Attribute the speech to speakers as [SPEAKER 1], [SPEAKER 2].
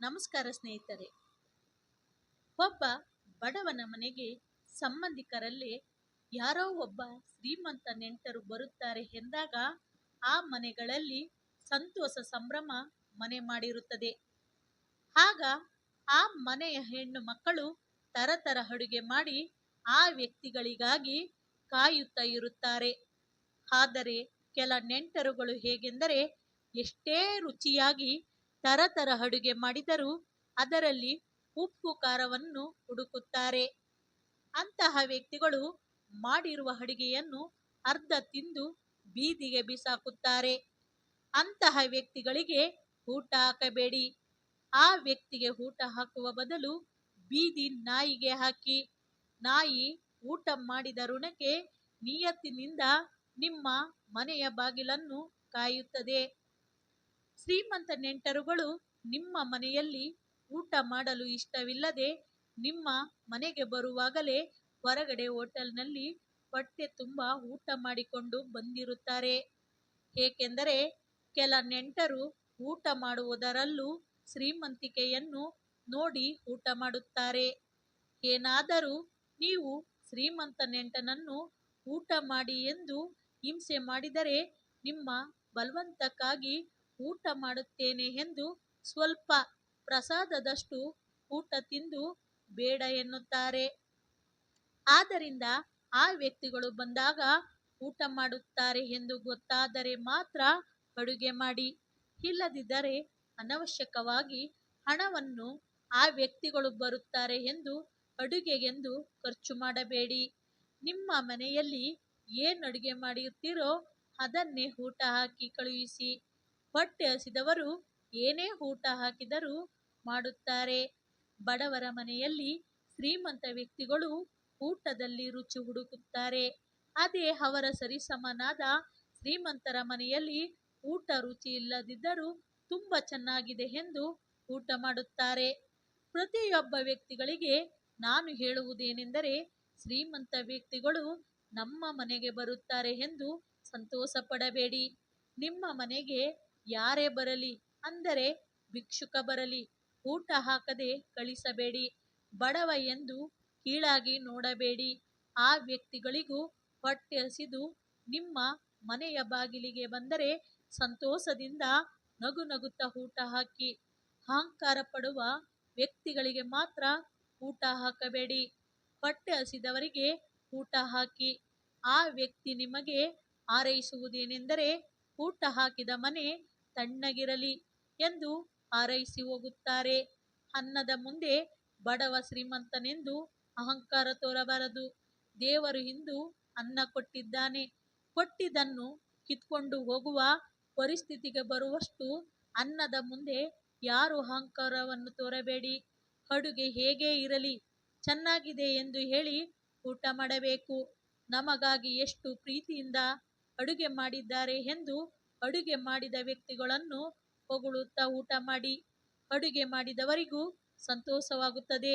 [SPEAKER 1] ನಮಸ್ಕಾರ ಸ್ನೇಹಿತರೆ. ಒಬ್ಬ ಬಡವನ ಮನೆಗೆ ಸಂಬಂಧಿಕರಲ್ಲಿ ಯಾರೋ ಒಬ್ಬ ಶ್ರೀಮಂತ ನೆಂಟರು ಬರುತ್ತಾರೆ ಎಂದಾಗ ಆ ಮನೆಗಳಲ್ಲಿ ಸಂತೋಷ ಸಂಭ್ರಮ ಮನೆ ಮಾಡಿರುತ್ತದೆ. ಆಗ ಆ ಮನೆಯ ಹೆಣ್ಣು ಮಕ್ಕಳು ತರತರ ಅಡುಗೆ ಮಾಡಿ ಆ ವ್ಯಕ್ತಿಗಳಿಗಾಗಿ ಕಾಯುತ್ತಾ ಇರುತ್ತಾರೆ. ಆದರೆ ಕೆಲ ನೆಂಟರುಗಳು ಹೇಗೆಂದರೆ ಎಷ್ಟೇ ರುಚಿಯಾಗಿ ತರತರ ಅಡುಗೆ ಮಾಡಿದರೂ ಅದರಲ್ಲಿ ಉಪ್ಪು, ಖಾರವನ್ನು ಹುಡುಕುತ್ತಾರೆ. ಅಂತಹ ವ್ಯಕ್ತಿಗಳು ಮಾಡಿರುವ ಅಡುಗೆಯನ್ನು ಅರ್ಧ ತಿಂದು ಬೀದಿಗೆ ಬಿಸಾಕುತ್ತಾರೆ. ಅಂತಹ ವ್ಯಕ್ತಿಗಳಿಗೆ ಊಟ ಹಾಕಬೇಡಿ. ಆ ವ್ಯಕ್ತಿಗೆ ಊಟ ಹಾಕುವ ಬದಲು ಬೀದಿ ನಾಯಿಗೆ ಹಾಕಿ. ನಾಯಿ ಊಟ ಮಾಡಿದ ಋಣಕ್ಕೆ ನಿಯತ್ತಿನಿಂದ ನಿಮ್ಮ ಮನೆಯ ಬಾಗಿಲನ್ನು ಕಾಯುತ್ತದೆ. ಶ್ರೀಮಂತ ನೆಂಟರುಗಳು ನಿಮ್ಮ ಮನೆಯಲ್ಲಿ ಊಟ ಮಾಡಲು ಇಷ್ಟವಿಲ್ಲದೆ ನಿಮ್ಮ ಮನೆಗೆ ಬರುವಾಗಲೇ ಹೊರಗಡೆ ಹೋಟೆಲ್ನಲ್ಲಿ ಹೊಟ್ಟೆ ತುಂಬ ಊಟ ಮಾಡಿಕೊಂಡು ಬಂದಿರುತ್ತಾರೆ. ಏಕೆಂದರೆ ಕೆಲ ನೆಂಟರು ಊಟ ಮಾಡುವುದರಲ್ಲೂ ಶ್ರೀಮಂತಿಕೆಯನ್ನು ನೋಡಿ ಊಟ ಮಾಡುತ್ತಾರೆ. ಏನಾದರೂ ನೀವು ಶ್ರೀಮಂತ ನೆಂಟನನ್ನು ಊಟ ಮಾಡಿ ಎಂದು ಹಿಂಸೆ ಮಾಡಿದರೆ ನಿಮ್ಮ ಬಲವಂತಕ್ಕಾಗಿ ಊಟ ಮಾಡುತ್ತೇನೆ ಎಂದು ಸ್ವಲ್ಪ ಪ್ರಸಾದದಷ್ಟು ಊಟ ತಿಂದು ಬೇಡ ಎನ್ನುತ್ತಾರೆ. ಆದ್ದರಿಂದ ಆ ವ್ಯಕ್ತಿಗಳು ಬಂದಾಗ ಊಟ ಮಾಡುತ್ತಾರೆ ಎಂದು ಗೊತ್ತಾದರೆ ಮಾತ್ರ ಅಡುಗೆ ಮಾಡಿ. ಇಲ್ಲದಿದ್ದರೆ ಅನವಶ್ಯಕವಾಗಿ ಹಣವನ್ನು ಆ ವ್ಯಕ್ತಿಗಳು ಬರುತ್ತಾರೆ ಎಂದು ಅಡುಗೆಗೆಂದು ಖರ್ಚು ಮಾಡಬೇಡಿ. ನಿಮ್ಮ ಮನೆಯಲ್ಲಿ ಏನು ಅಡುಗೆ ಮಾಡಿರ್ತೀರೋ ಅದನ್ನೇ ಊಟ ಹಾಕಿ ಕಳುಹಿಸಿ. ಹೊಟ್ಟೆ ಹಸಿದವರು ಏನೇ ಊಟ ಹಾಕಿದರೂ ಮಾಡುತ್ತಾರೆ. ಬಡವರ ಮನೆಯಲ್ಲಿ ಶ್ರೀಮಂತ ವ್ಯಕ್ತಿಗಳು ಊಟದಲ್ಲಿ ರುಚಿ ಹುಡುಕುತ್ತಾರೆ. ಅದೇ ಅವರ ಸರಿಸಮನಾದ ಶ್ರೀಮಂತರ ಮನೆಯಲ್ಲಿ ಊಟ ರುಚಿ ಇಲ್ಲದಿದ್ದರೂ ತುಂಬ ಚೆನ್ನಾಗಿದೆ ಎಂದು ಊಟ ಮಾಡುತ್ತಾರೆ. ಪ್ರತಿಯೊಬ್ಬ ವ್ಯಕ್ತಿಗಳಿಗೆ ನಾನು ಹೇಳುವುದೇನೆಂದರೆ ಶ್ರೀಮಂತ ವ್ಯಕ್ತಿಗಳು ನಮ್ಮ ಮನೆಗೆ ಬರುತ್ತಾರೆ ಎಂದು ಸಂತೋಷ ಪಡಬೇಡಿ ನಿಮ್ಮ ಮನೆಗೆ ಯಾರೇ ಬರಲಿ, ಅಂದರೆ ಭಿಕ್ಷುಕ ಬರಲಿ, ಊಟ ಹಾಕದೆ ಕಳಿಸಬೇಡಿ, ಬಡವ ಎಂದು ಕೀಳಾಗಿ ನೋಡಬೇಡಿ, ಆ ವ್ಯಕ್ತಿಗಳಿಗೂ ಹೊಟ್ಟೆ ಹಸಿದು ನಿಮ್ಮ ಮನೆಯ ಬಾಗಿಲಿಗೆ ಬಂದರೆ ಸಂತೋಷದಿಂದ ನಗು ನಗುತ್ತಾ ಊಟ ಹಾಕಿ, ಅಹಂಕಾರ ಪಡುವ ವ್ಯಕ್ತಿಗಳಿಗೆ ಮಾತ್ರ ಊಟ ಹಾಕಬೇಡಿ ಹೊಟ್ಟೆ ಹಸಿದವರಿಗೆ ಊಟ ಹಾಕಿ, ಆ ವ್ಯಕ್ತಿ ನಿಮಗೆ ಹಾರೈಸುವುದೇನೆಂದರೆ ಊಟ ಹಾಕಿದ ಮನೆ ತಣ್ಣಗಿರಲಿ ಎಂದು ಹಾರೈಸಿ ಹೋಗುತ್ತಾರೆ. ಅನ್ನದ ಮುಂದೆ ಬಡವ ಶ್ರೀಮಂತನೆಂದು ಅಹಂಕಾರ ತೋರಬಾರದು. ದೇವರು ಇಂದು ಅನ್ನ ಕೊಟ್ಟಿದ್ದಾನೆ. ಕೊಟ್ಟಿದ್ದನ್ನು ಕಿತ್ಕೊಂಡು ಹೋಗುವ ಪರಿಸ್ಥಿತಿಗೆ ಬರುವಷ್ಟು ಅನ್ನದ ಮುಂದೆ ಯಾರು ಅಹಂಕಾರವನ್ನು ತೋರಬೇಡಿ. ಅಡುಗೆ ಹೇಗೇ ಇರಲಿ, ಚೆನ್ನಾಗಿದೆ ಎಂದು ಹೇಳಿ ಊಟ ಮಾಡಬೇಕು. ನಮಗಾಗಿ ಎಷ್ಟು ಪ್ರೀತಿಯಿಂದ ಅಡುಗೆ ಮಾಡಿದ್ದಾರೆ ಎಂದು ಅಡುಗೆ ಮಾಡಿದ ವ್ಯಕ್ತಿಗಳನ್ನು ಹೊಗಳುತ್ತಾ ಊಟ ಮಾಡಿ ಅಡುಗೆ ಮಾಡಿದವರಿಗೂ ಸಂತೋಷವಾಗುತ್ತದೆ.